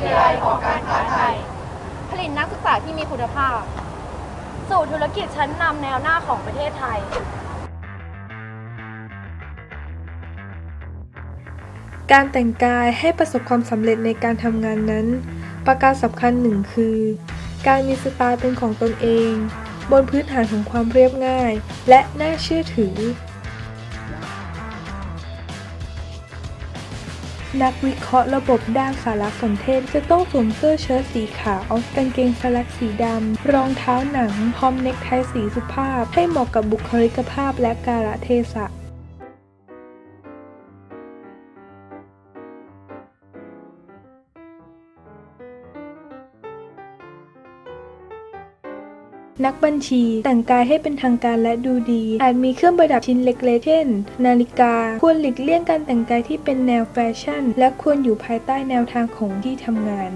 ทยาลัยหอการค้าไทย ผลิตนักศึกษาที่มีคุณภาพ สู่ธุรกิจชั้นนำแนวหน้าของประเทศไทย การแต่งกายให้ประสบความสำเร็จในการทำงานนั้น ประการสำคัญหนึ่งคือ การมีสไตล์เป็นของตนเอง บนพื้นฐานของความเรียบง่าย และน่าเชื่อถือ นักวิเคราะห์ระบบด้านสารสนเทศจะต้องสวมเสื้อเชิ้ตสีขาวกางเกงสลักสีดำ รองเท้าหนัง พร้อมเน็กไทสีสุภาพ ให้เหมาะกับบุคลิกภาพและกาลเทศะ นักบัญชี แต่งกายให้เป็นทางการและดูดี อาจมีเครื่องประดับชิ้นเล็กๆเช่น นาฬิกา ควรหลีกเลี่ยงการแต่งกายที่เป็นแนวแฟชั่น และควรอยู่ภายใต้แนวทางของที่ทำงาน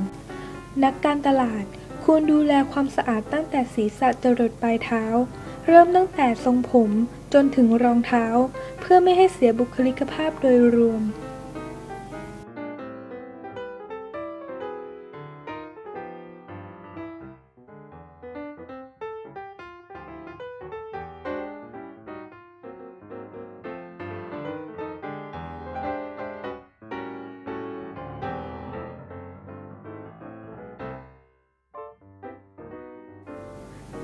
นักการตลาด ควรดูแลความสะอาดตั้งแต่ศีรษะจรดปลายเท้า เริ่มตั้งแต่ทรงผมจนถึงรองเท้า เพื่อไม่ให้เสียบุคลิกภาพโดยรวม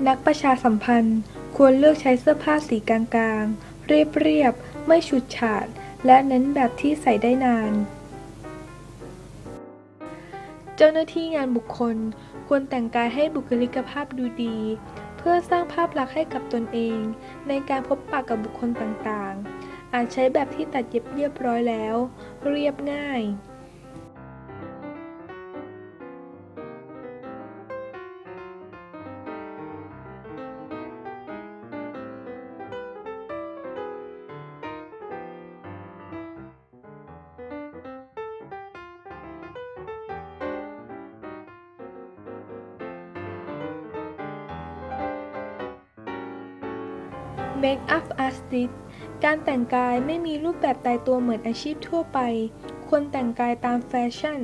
นักประชาสัมพันธ์ควรเลือกใช้เสื้อผ้าสีกลางๆ เรียบๆ ไม่ฉูดฉาด และเน้นแบบที่ใส่ได้นาน เจ้าหน้าที่งานบุคคลควรแต่งกายให้บุคลิกภาพดูดี เพื่อสร้างภาพลักษณ์ให้กับตนเอง ในการพบปะกับบุคคลต่างๆ อาจใช้แบบที่ตัดเย็บเรียบร้อยแล้ว เรียบง่าย Make up Artist การแต่งกายไม่มีรูปแบบตายตัวเหมือนอาชีพทั่วไป ควรแต่งกายตามแฟชั่น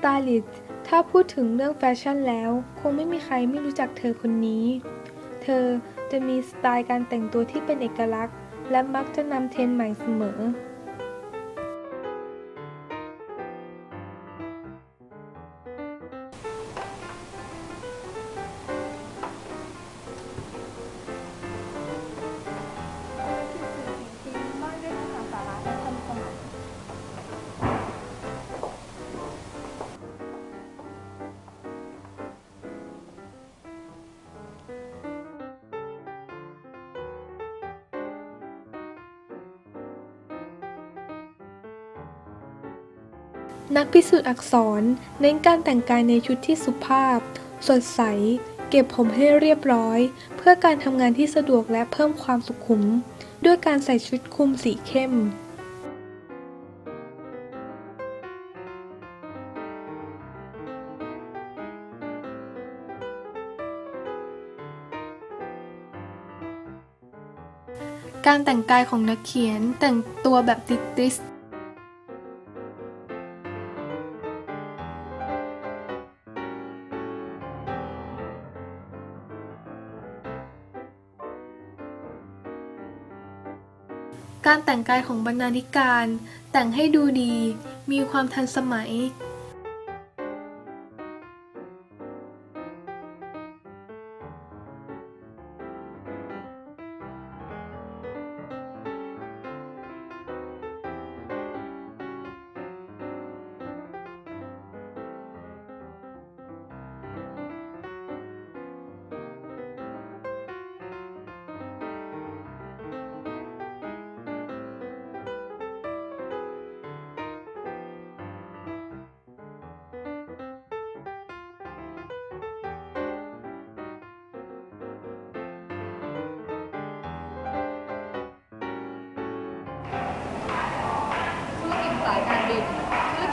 ไตลิสต์ถ้าพูดถึงเรื่องแฟชั่นแล้ว คงไม่มีใครไม่รู้จักเธอคนนี้ เธอจะมีสไตล์การแต่งตัวที่เป็นเอกลักษณ์ และมักจะนำเทรนด์ใหม่เสมอ นักพิสูจน์อักษรเน้นการแต่งกายในชุดที่สุภาพ สดใส เก็บผมให้เรียบร้อย เพื่อการทำงานที่สะดวกและเพิ่มความสุขุม ด้วยการใส่ชุดคลุมสีเข้มการแต่งกายของนักเขียนแต่งตัวแบบติดติส การแต่งกายของบรรณาธิการ แต่งให้ดูดี มีความทันสมัย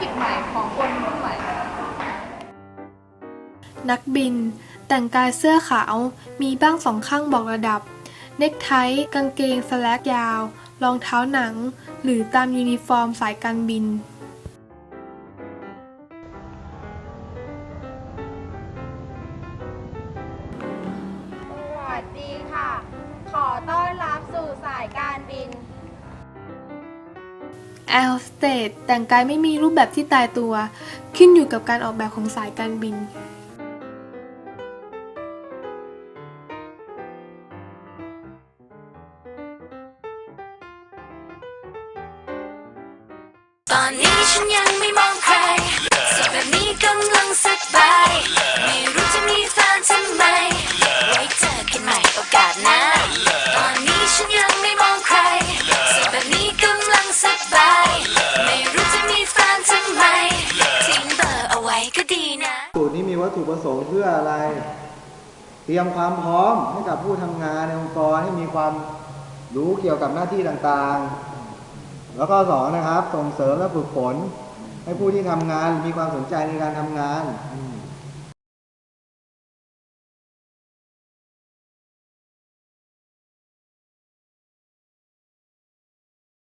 จสายการบินธุรกิจใหม่ของคนรุ่นใหม่ นักบิน แต่งกายเสื้อขาวมีบ้างสองข้างบอกระดับ เนคไทกางเกงสแลกยาว รองเท้าหนัง หรือตามยูนิฟอร์มสายการบิน แอร์โฮสเตสแต่งกายไม่มีรูปแบบที่ตายตัว ขึ้นอยู่กับการออกแบบของสายการบิน สูตรนี้มีวัตถุประสงค์เพื่ออะไร เตรียมความพร้อมให้กับผู้ทำงานในองค์กรให้มีความรู้เกี่ยวกับหน้าที่ต่างๆ แล้วก็สองนะครับ ส่งเสริมและฝึกฝนให้ผู้ที่ทำงานมีความสนใจในการทำงาน